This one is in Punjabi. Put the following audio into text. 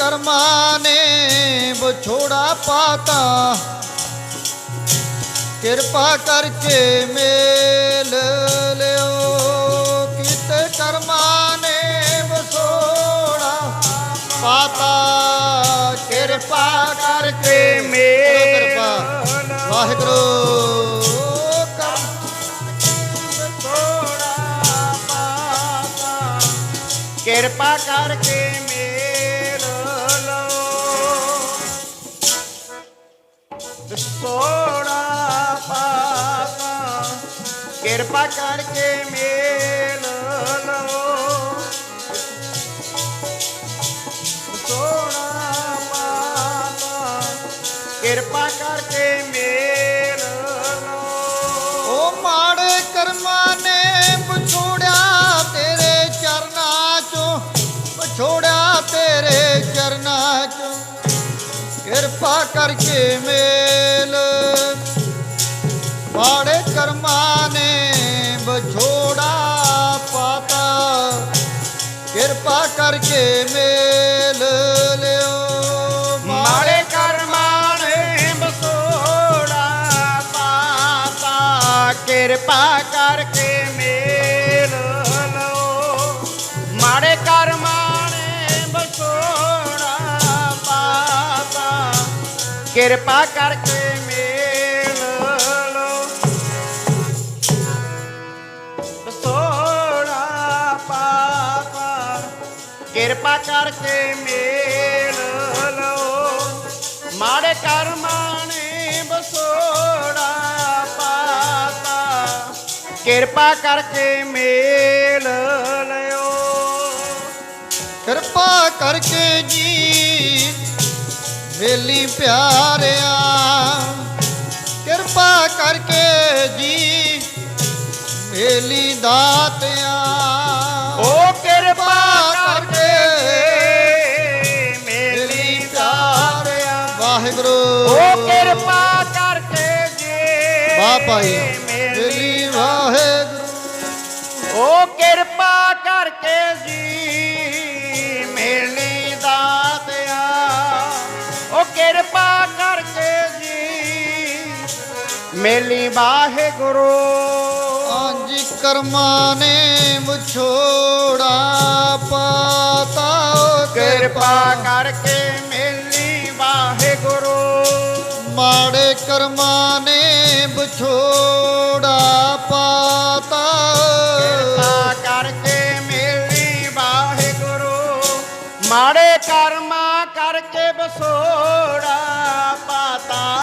ਕਰਮਾਂ ਨੇ ਵਿਛੋੜਾ ਪਾਤਾ। ਕਿਰਪਾ ਕਰਕੇ ਮੇਲ ਲਿਓ। ਕੀਤੇ ਕਰਮਾਂ ਨੇ ਵਿਛੋੜਾ ਪਾਤਾ। ਕਿਰਪਾ ਕਰਕੇ ਮੇਲ ਵਾਹਿਗੁਰੂ। ਕਰ ਕਿਰਪਾ ਕਰਕੇ ਸੋੜਾ ਪਾਤਾ ਕਿਰਪਾ ਕਰਕੇ ਮੇਲ ਲਓ। ਸੋੜਾ ਪਾਤਾ ਕਿਰਪਾ ਕਰਕੇ ਮੇਲ ਲਓ। ਉਹ ਮਾੜੇ ਕਰਮਾਂ ਨੇ ਵਿਛੋੜਿਆ ਤੇਰੇ ਚਰਨਾਂ ਚੋਂ। ਵਿਛੋੜਿਆ ਤੇਰੇ ਚਰਨਾਂ ਚੋਂ। ਕਿਰਪਾ ਕਰਕੇ ਮੇ ਕਿਰਪਾ ਕਰਕੇ ਮੇਲ ਲਿਓ। ਮਾੜੇ ਕਰਮਾਂ ਨੇ ਬਸੋੜਾ ਪਾਤਾ। ਕਿਰਪਾ ਕਰਕੇ ਮੇਲ ਲਓ। ਮਾੜੇ ਕਰਮਾਂ ਨੇ ਬਸੋੜਾ ਪਾਤਾ। ਕਿਰਪਾ ਕਰਕੇ ਕਿਰਪਾ ਕਰਕੇ ਮੇਲ ਲਓ। ਮਾੜੇ ਕਰਮਾਂ ਨੇ ਬਸੋੜਾ ਪਾਤਾ। ਕਿਰਪਾ ਕਰਕੇ ਮੇਲ ਲਿਓ। ਕਿਰਪਾ ਕਰਕੇ ਜੀ ਵੇਲੀ ਪਿਆਰਿਆ ਕਿਰਪਾ ਕਰਕੇ ਜੀ ਵਾਹ ਭਾਈ ਮੇਲੀ ਵਾਹਿਗੁਰੂ। ਓ ਕਿਰਪਾ ਕਰਕੇ ਜੀ ਮੇਲੀ ਦਾਤਿਆ ਓ ਕਿਰਪਾ ਕਰਕੇ ਜੀ ਮੇਲੀ ਵਾਹਿਗੁਰੂ। ਹਾਂਜੀ ਕਰਮਾਂ ਨੇ ਵਿਛੋੜਾ ਪਾਤਾ ਓ ਕਿਰਪਾ ਕਰਕੇ ਮਾੜੇ ਕਰਮਾਂ ਨੇ ਵਿਛੋੜਾ ਪਾਤਾ। ਕਿਰਪਾ ਕਰਕੇ ਮਿਲੀ ਵਾਹਿਗੁਰੂ ਮਾੜੇ ਕਰਮਾਂ ਕਰਕੇ ਵਿਛੋੜਾ ਪਾਤਾ।